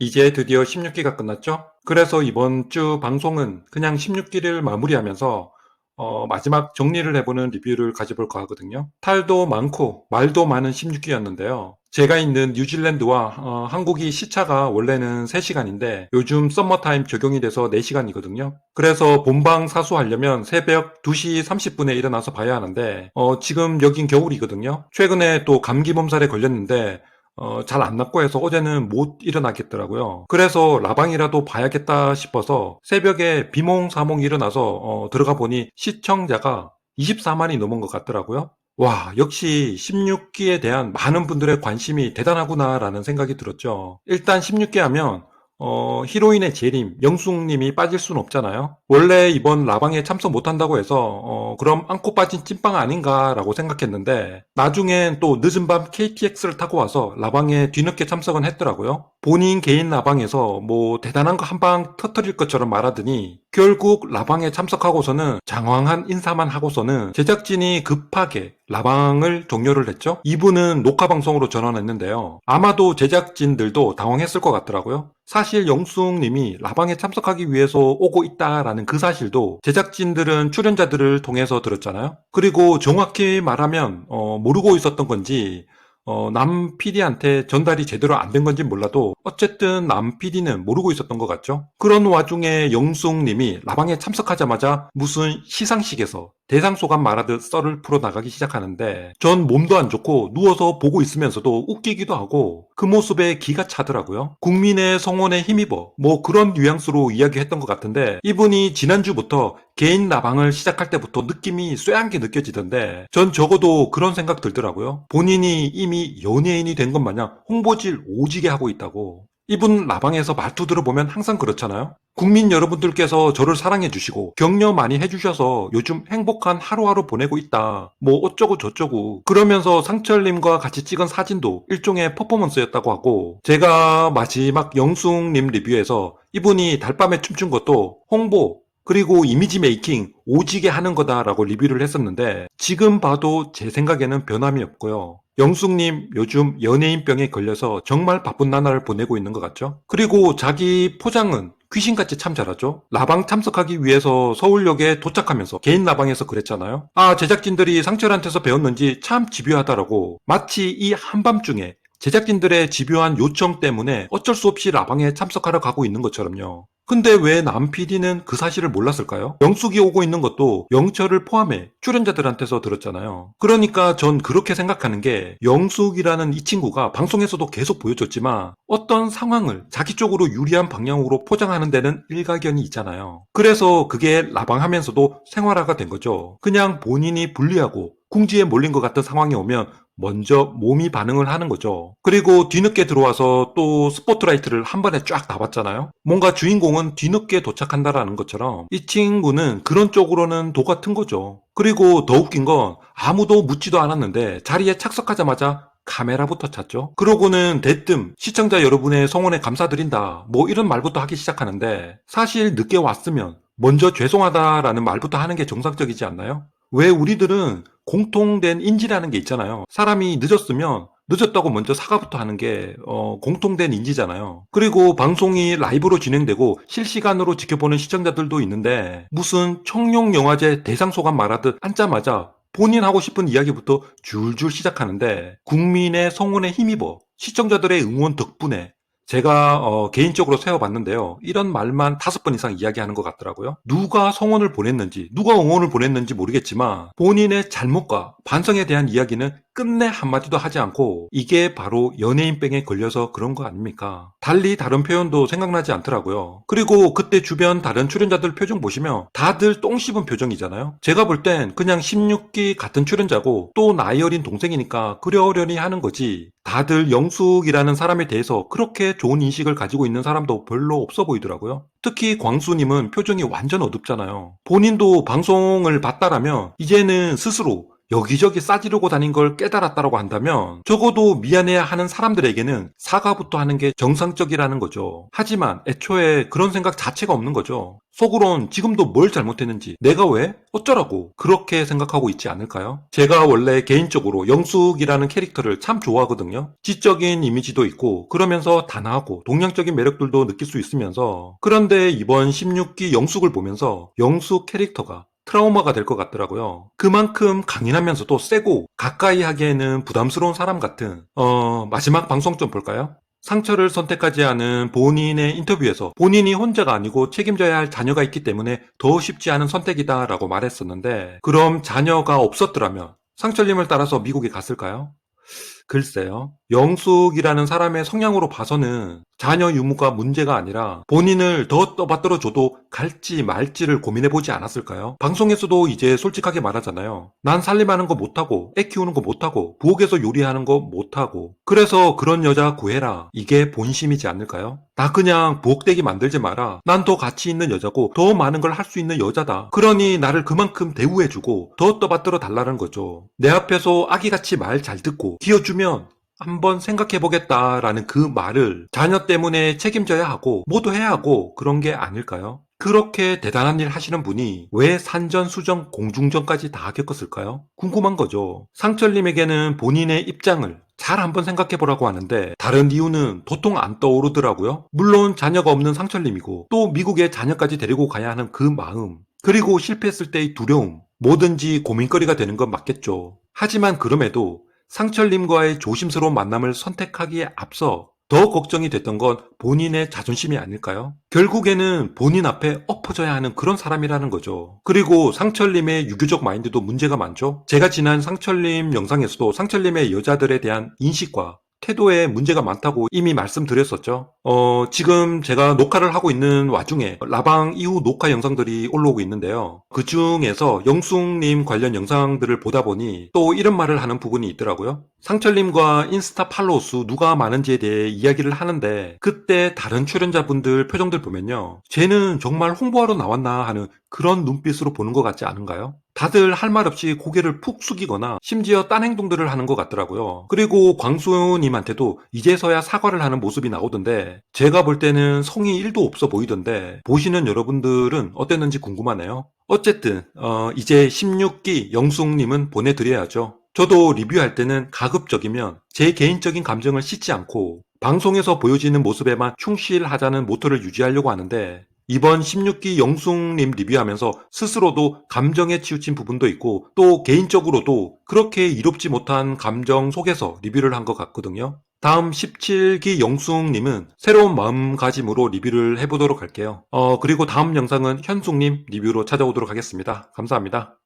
이제 드디어 16기가 끝났죠? 그래서 이번 주 방송은 그냥 16기를 마무리하면서 어, 마지막 정리를 해보는 리뷰를 가져볼까 하거든요. 탈도 많고 말도 많은 16기였는데요. 제가 있는 뉴질랜드와 어, 한국이 시차가 원래는 3시간인데 요즘 썸머타임 적용이 돼서 4시간이거든요. 그래서 본방 사수하려면 새벽 2시 30분에 일어나서 봐야 하는데 어, 지금 여긴 겨울이거든요. 최근에 또 감기 몸살에 걸렸는데 어, 잘안 낫고 해서 어제는 못 일어나겠더라고요. 그래서 라방이라도 봐야겠다 싶어서 새벽에 비몽사몽 일어나서 어, 들어가 보니 시청자가 24만이 넘은 것 같더라고요. 와, 역시 16기에 대한 많은 분들의 관심이 대단하구나라는 생각이 들었죠. 일단 16기 하면 어, 히로인의 재림, 영숙님이 빠질 수는 없잖아요. 원래 이번 라방에 참석 못한다고 해서 어, 그럼 안고 빠진 찐빵 아닌가라고 생각했는데 나중엔 또 늦은 밤 KTX를 타고 와서 라방에 뒤늦게 참석은 했더라고요. 본인 개인 라방에서 뭐 대단한 거 한 방 터트릴 것처럼 말하더니 결국 라방에 참석하고서는 장황한 인사만 하고서는 제작진이 급하게 라방을 종료를 했죠. 이분은 녹화 방송으로 전환했는데요. 아마도 제작진들도 당황했을 것 같더라고요. 사실 영숙님이 라방에 참석하기 위해서 오고 있다라는 그 사실도 제작진들은 출연자들을 통해서 들었잖아요. 그리고 정확히 말하면 어, 모르고 있었던 건지 어, 남 PD한테 전달이 제대로 안 된 건지 몰라도 어쨌든 남 PD는 모르고 있었던 것 같죠. 그런 와중에 영숙님이 라방에 참석하자마자 무슨 시상식에서 대상소감 말하듯 썰을 풀어나가기 시작하는데 전 몸도 안 좋고 누워서 보고 있으면서도 웃기기도 하고 그 모습에 기가 차더라고요. 국민의 성원에 힘입어 뭐 그런 뉘앙스로 이야기했던 것 같은데 이분이 지난주부터 개인 라방을 시작할 때부터 느낌이 쇠한 게 느껴지던데 전 적어도 그런 생각 들더라고요. 본인이 이미 연예인이 된 것 마냥 홍보질 오지게 하고 있다고. 이분 라방에서 말투 들어보면 항상 그렇잖아요. 국민 여러분들께서 저를 사랑해 주시고 격려 많이 해 주셔서 요즘 행복한 하루하루 보내고 있다. 뭐 어쩌고 저쩌고 그러면서 상철님과 같이 찍은 사진도 일종의 퍼포먼스였다고 하고 제가 마지막 영숙님 리뷰에서 이분이 달밤에 춤춘 것도 홍보 그리고 이미지 메이킹 오지게 하는 거다라고 리뷰를 했었는데 지금 봐도 제 생각에는 변함이 없고요. 영숙님 요즘 연예인병에 걸려서 정말 바쁜 나날을 보내고 있는 것 같죠? 그리고 자기 포장은 귀신같이 참 잘하죠? 라방 참석하기 위해서 서울역에 도착하면서 개인 라방에서 그랬잖아요? 아, 제작진들이 상철한테서 배웠는지 참 집요하다라고 마치 이 한밤중에 제작진들의 집요한 요청 때문에 어쩔 수 없이 라방에 참석하러 가고 있는 것처럼요. 근데 왜 남 PD는 그 사실을 몰랐을까요? 영숙이 오고 있는 것도 영철을 포함해 출연자들한테서 들었잖아요. 그러니까 전 그렇게 생각하는 게 영숙이라는 이 친구가 방송에서도 계속 보여줬지만 어떤 상황을 자기 쪽으로 유리한 방향으로 포장하는 데는 일가견이 있잖아요. 그래서 그게 라방하면서도 생활화가 된 거죠. 그냥 본인이 불리하고 궁지에 몰린 것 같은 상황이 오면 먼저 몸이 반응을 하는 거죠. 그리고 뒤늦게 들어와서 또 스포트라이트를 한 번에 쫙 나봤잖아요. 뭔가 주인공은 뒤늦게 도착한다라는 것처럼 이 친구는 그런 쪽으로는 도 같은 거죠. 그리고 더 웃긴 건 아무도 묻지도 않았는데 자리에 착석하자마자 카메라부터 찾죠. 그러고는 대뜸 시청자 여러분의 성원에 감사드린다. 뭐 이런 말부터 하기 시작하는데 사실 늦게 왔으면 먼저 죄송하다라는 말부터 하는 게 정상적이지 않나요? 왜 우리들은 공통된 인지라는 게 있잖아요. 사람이 늦었으면 늦었다고 먼저 사과부터 하는 게 어, 공통된 인지잖아요. 그리고 방송이 라이브로 진행되고 실시간으로 지켜보는 시청자들도 있는데 무슨 청룡 영화제 대상 소감 말하듯 앉자마자 본인 하고 싶은 이야기부터 줄줄 시작하는데 국민의 성원에 힘입어 시청자들의 응원 덕분에 제가 어, 개인적으로 세워봤는데요. 이런 말만 다섯 번 이상 이야기하는 것 같더라고요. 누가 성원을 보냈는지, 누가 응원을 보냈는지 모르겠지만 본인의 잘못과 반성에 대한 이야기는 끝내 한마디도 하지 않고 이게 바로 연예인병에 걸려서 그런 거 아닙니까? 달리 다른 표현도 생각나지 않더라고요. 그리고 그때 주변 다른 출연자들 표정 보시면 다들 똥 씹은 표정이잖아요. 제가 볼 땐 그냥 16기 같은 출연자고 또 나이 어린 동생이니까 그려려니 하는 거지. 다들 영숙이라는 사람에 대해서 그렇게 좋은 인식을 가지고 있는 사람도 별로 없어 보이더라고요. 특히 광수님은 표정이 완전 어둡잖아요. 본인도 방송을 봤다라면 이제는 스스로 여기저기 싸지르고 다닌 걸 깨달았다라고 한다면 적어도 미안해야 하는 사람들에게는 사과부터 하는 게 정상적이라는 거죠. 하지만 애초에 그런 생각 자체가 없는 거죠. 속으론 지금도 뭘 잘못했는지 내가 왜 어쩌라고 그렇게 생각하고 있지 않을까요? 제가 원래 개인적으로 영숙이라는 캐릭터를 참 좋아하거든요. 지적인 이미지도 있고 그러면서 단아하고 동양적인 매력들도 느낄 수 있으면서 그런데 이번 16기 영숙을 보면서 영숙 캐릭터가 트라우마가 될 것 같더라고요. 그만큼 강인하면서도 세고 가까이 하기에는 부담스러운 사람 같은 어 마지막 방송 좀 볼까요? 상처를 선택하지 않은 본인의 인터뷰에서 본인이 혼자가 아니고 책임져야 할 자녀가 있기 때문에 더 쉽지 않은 선택이다라고 말했었는데 그럼 자녀가 없었더라면 상철님을 따라서 미국에 갔을까요? 글쎄요. 영숙이라는 사람의 성향으로 봐서는 자녀 유무가 문제가 아니라 본인을 더 떠받들어 줘도 갈지 말지를 고민해 보지 않았을까요? 방송에서도 이제 솔직하게 말하잖아요. 난 살림하는 거 못하고, 애 키우는 거 못하고, 부엌에서 요리하는 거 못하고. 그래서 그런 여자 구해라. 이게 본심이지 않을까요? 나 그냥 부엌대기 만들지 마라. 난 더 가치 있는 여자고, 더 많은 걸 할 수 있는 여자다. 그러니 나를 그만큼 대우해주고, 더 떠받들어 달라는 거죠. 내 앞에서 아기같이 말 잘 듣고, 키워주면 한번 생각해 보겠다라는 그 말을 자녀 때문에 책임져야 하고 모두 해야 하고 그런 게 아닐까요? 그렇게 대단한 일 하시는 분이 왜 산전 수전 공중전까지 다 겪었을까요? 궁금한 거죠. 상철님에게는 본인의 입장을 잘 한번 생각해 보라고 하는데 다른 이유는 도통 안 떠오르더라고요. 물론 자녀가 없는 상철님이고 또 미국에 자녀까지 데리고 가야 하는 그 마음 그리고 실패했을 때의 두려움 뭐든지 고민거리가 되는 건 맞겠죠. 하지만 그럼에도 상철님과의 조심스러운 만남을 선택하기에 앞서 더 걱정이 됐던 건 본인의 자존심이 아닐까요? 결국에는 본인 앞에 엎어져야 하는 그런 사람이라는 거죠. 그리고 상철님의 유교적 마인드도 문제가 많죠? 제가 지난 상철님 영상에서도 상철님의 여자들에 대한 인식과 태도에 문제가 많다고 이미 말씀드렸었죠. 어, 지금 제가 녹화를 하고 있는 와중에 라방 이후 녹화 영상들이 올라오고 있는데요. 그 중에서 영숙님 관련 영상들을 보다 보니 또 이런 말을 하는 부분이 있더라고요. 상철님과 인스타 팔로우 수 누가 많은지에 대해 이야기를 하는데 그때 다른 출연자분들 표정들 보면요. 쟤는 정말 홍보하러 나왔나 하는 그런 눈빛으로 보는 것 같지 않은가요? 다들 할 말 없이 고개를 푹 숙이거나 심지어 딴 행동들을 하는 것 같더라고요. 그리고 광수님한테도 이제서야 사과를 하는 모습이 나오던데 제가 볼 때는 성이 1도 없어 보이던데 보시는 여러분들은 어땠는지 궁금하네요. 어쨌든 어, 이제 16기 영숙님은 보내드려야죠. 저도 리뷰할 때는 가급적이면 제 개인적인 감정을 씻지 않고 방송에서 보여지는 모습에만 충실하자는 모토를 유지하려고 하는데 이번 16기 영숙님 리뷰하면서 스스로도 감정에 치우친 부분도 있고 또 개인적으로도 그렇게 이롭지 못한 감정 속에서 리뷰를 한 것 같거든요. 다음 17기 영숙님은 새로운 마음가짐으로 리뷰를 해보도록 할게요. 어, 그리고 다음 영상은 현숙님 리뷰로 찾아오도록 하겠습니다. 감사합니다.